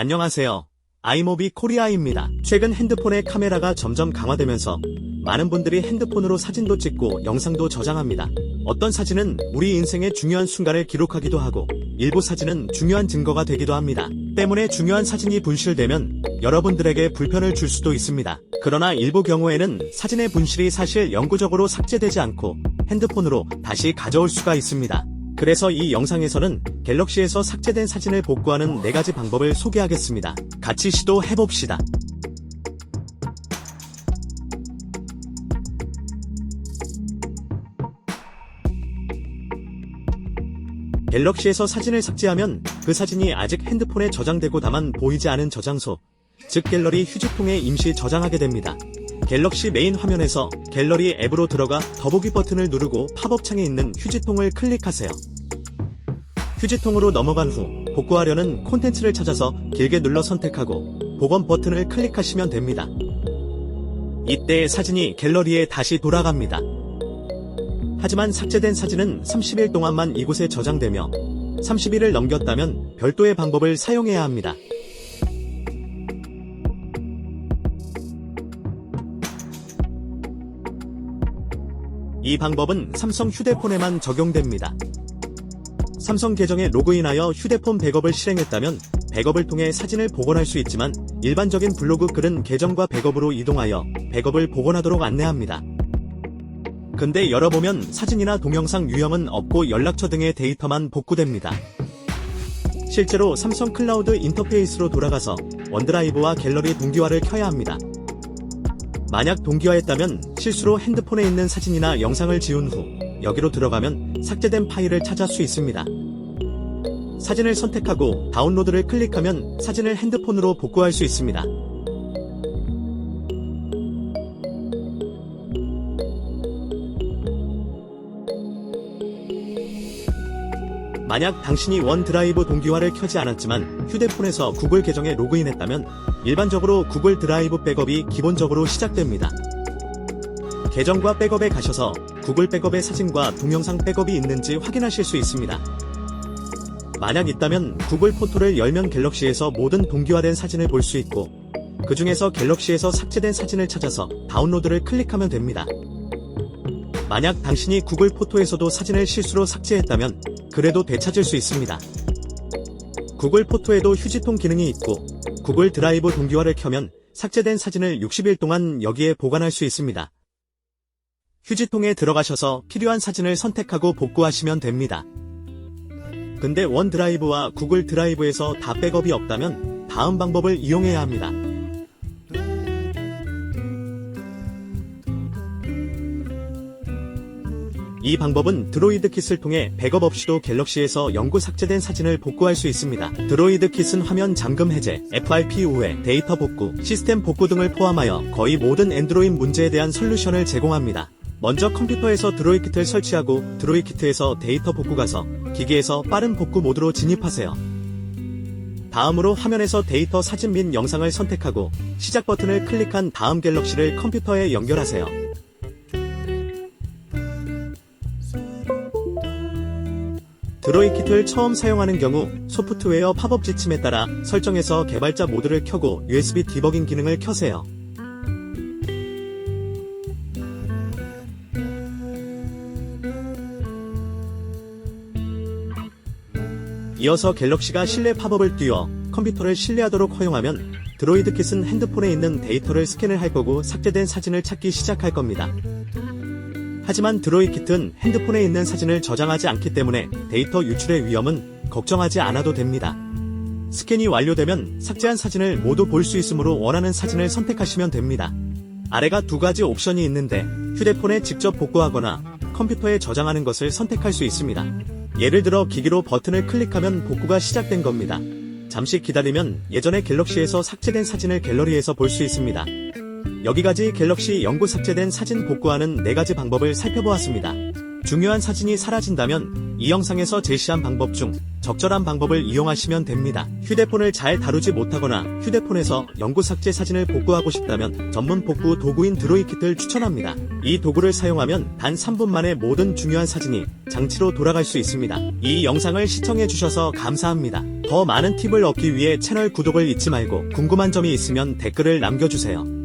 안녕하세요. 아이모비 코리아입니다. 최근 핸드폰의 카메라가 점점 강화되면서 많은 분들이 핸드폰으로 사진도 찍고 영상도 저장합니다. 어떤 사진은 우리 인생의 중요한 순간을 기록하기도 하고 일부 사진은 중요한 증거가 되기도 합니다. 때문에 중요한 사진이 분실되면 여러분들에게 불편을 줄 수도 있습니다. 그러나 일부 경우에는 사진의 분실이 사실 영구적으로 삭제되지 않고 핸드폰으로 다시 가져올 수가 있습니다. 그래서 이 영상에서는 갤럭시에서 삭제된 사진을 복구하는 4가지 방법을 소개하겠습니다. 같이 시도해봅시다. 갤럭시에서 사진을 삭제하면 그 사진이 아직 핸드폰에 저장되고 다만 보이지 않은 저장소, 즉 갤러리 휴지통에 임시 저장하게 됩니다. 갤럭시 메인 화면에서 갤러리 앱으로 들어가 더보기 버튼을 누르고 팝업 창에 있는 휴지통을 클릭하세요. 휴지통으로 넘어간 후 복구하려는 콘텐츠를 찾아서 길게 눌러 선택하고 복원 버튼을 클릭하시면 됩니다. 이때 사진이 갤러리에 다시 돌아갑니다. 하지만 삭제된 사진은 30일 동안만 이곳에 저장되며 30일을 넘겼다면 별도의 방법을 사용해야 합니다. 이 방법은 삼성 휴대폰에만 적용됩니다. 삼성 계정에 로그인하여 휴대폰 백업을 실행했다면 백업을 통해 사진을 복원할 수 있지만 일반적인 블로그 글은 계정과 백업으로 이동하여 백업을 복원하도록 안내합니다. 근데 열어보면 사진이나 동영상 유형은 없고 연락처 등의 데이터만 복구됩니다. 실제로 삼성 클라우드 인터페이스로 돌아가서 원드라이브와 갤러리 동기화를 켜야 합니다. 만약 동기화했다면 실수로 핸드폰에 있는 사진이나 영상을 지운 후 여기로 들어가면 삭제된 파일을 찾을 수 있습니다. 사진을 선택하고 다운로드를 클릭하면 사진을 핸드폰으로 복구할 수 있습니다. 만약 당신이 원드라이브 동기화를 켜지 않았지만 휴대폰에서 구글 계정에 로그인했다면 일반적으로 구글 드라이브 백업이 기본적으로 시작됩니다. 계정과 백업에 가셔서 구글 백업의 사진과 동영상 백업이 있는지 확인하실 수 있습니다. 만약 있다면 구글 포토를 열면 갤럭시에서 모든 동기화된 사진을 볼 수 있고 그 중에서 갤럭시에서 삭제된 사진을 찾아서 다운로드를 클릭하면 됩니다. 만약 당신이 구글 포토에서도 사진을 실수로 삭제했다면 그래도 되찾을 수 있습니다. 구글 포토에도 휴지통 기능이 있고 구글 드라이브 동기화를 켜면 삭제된 사진을 60일 동안 여기에 보관할 수 있습니다. 휴지통에 들어가셔서 필요한 사진을 선택하고 복구하시면 됩니다. 근데 원드라이브와 구글 드라이브에서 다 백업이 없다면 다음 방법을 이용해야 합니다. 이 방법은 드로이드 킷을 통해 백업 없이도 갤럭시에서 영구 삭제된 사진을 복구할 수 있습니다. 드로이드 킷은 화면 잠금 해제, FRP 우회, 데이터 복구, 시스템 복구 등을 포함하여 거의 모든 엔드로id 문제에 대한 솔루션을 제공합니다. 먼저 컴퓨터에서 드로이 키트를 설치하고 드로이 키트에서 데이터 복구 가서 기기에서 빠른 복구 모드로 진입하세요. 다음으로 화면에서 데이터 사진 및 영상을 선택하고 시작 버튼을 클릭한 다음 갤럭시를 컴퓨터에 연결하세요. 드로이 키트를 처음 사용하는 경우 소프트웨어 팝업 지침에 따라 설정에서 개발자 모드를 켜고 USB 디버깅 기능을 켜세요. 이어서 갤럭시가 실내 팝업을 띄워 컴퓨터를 실내하도록 허용하면 드로이드 킷은 핸드폰에 있는 데이터를 스캔을 할 거고 삭제된 사진을 찾기 시작할 겁니다. 하지만 드로이 킷은 핸드폰에 있는 사진을 저장하지 않기 때문에 데이터 유출의 위험은 걱정하지 않아도 됩니다. 스캔이 완료되면 삭제한 사진을 모두 볼 수 있으므로 원하는 사진을 선택하시면 됩니다. 아래가 두 가지 옵션이 있는데 휴대폰에 직접 복구하거나 컴퓨터에 저장하는 것을 선택할 수 있습니다. 예를 들어 기기로 버튼을 클릭하면 복구가 시작된 겁니다. 잠시 기다리면 예전에 갤럭시에서 삭제된 사진을 갤러리에서 볼 수 있습니다. 여기까지 갤럭시 영구 삭제된 사진 복구하는 4가지 방법을 살펴보았습니다. 중요한 사진이 사라진다면 이 영상에서 제시한 방법 중 적절한 방법을 이용하시면 됩니다. 휴대폰을 잘 다루지 못하거나 휴대폰에서 영구 삭제 사진을 복구하고 싶다면 전문 복구 도구인 드로이 키트를 추천합니다. 이 도구를 사용하면 단 3분 만에 모든 중요한 사진이 장치로 돌아갈 수 있습니다. 이 영상을 시청해 주셔서 감사합니다. 더 많은 팁을 얻기 위해 채널 구독을 잊지 말고 궁금한 점이 있으면 댓글을 남겨주세요.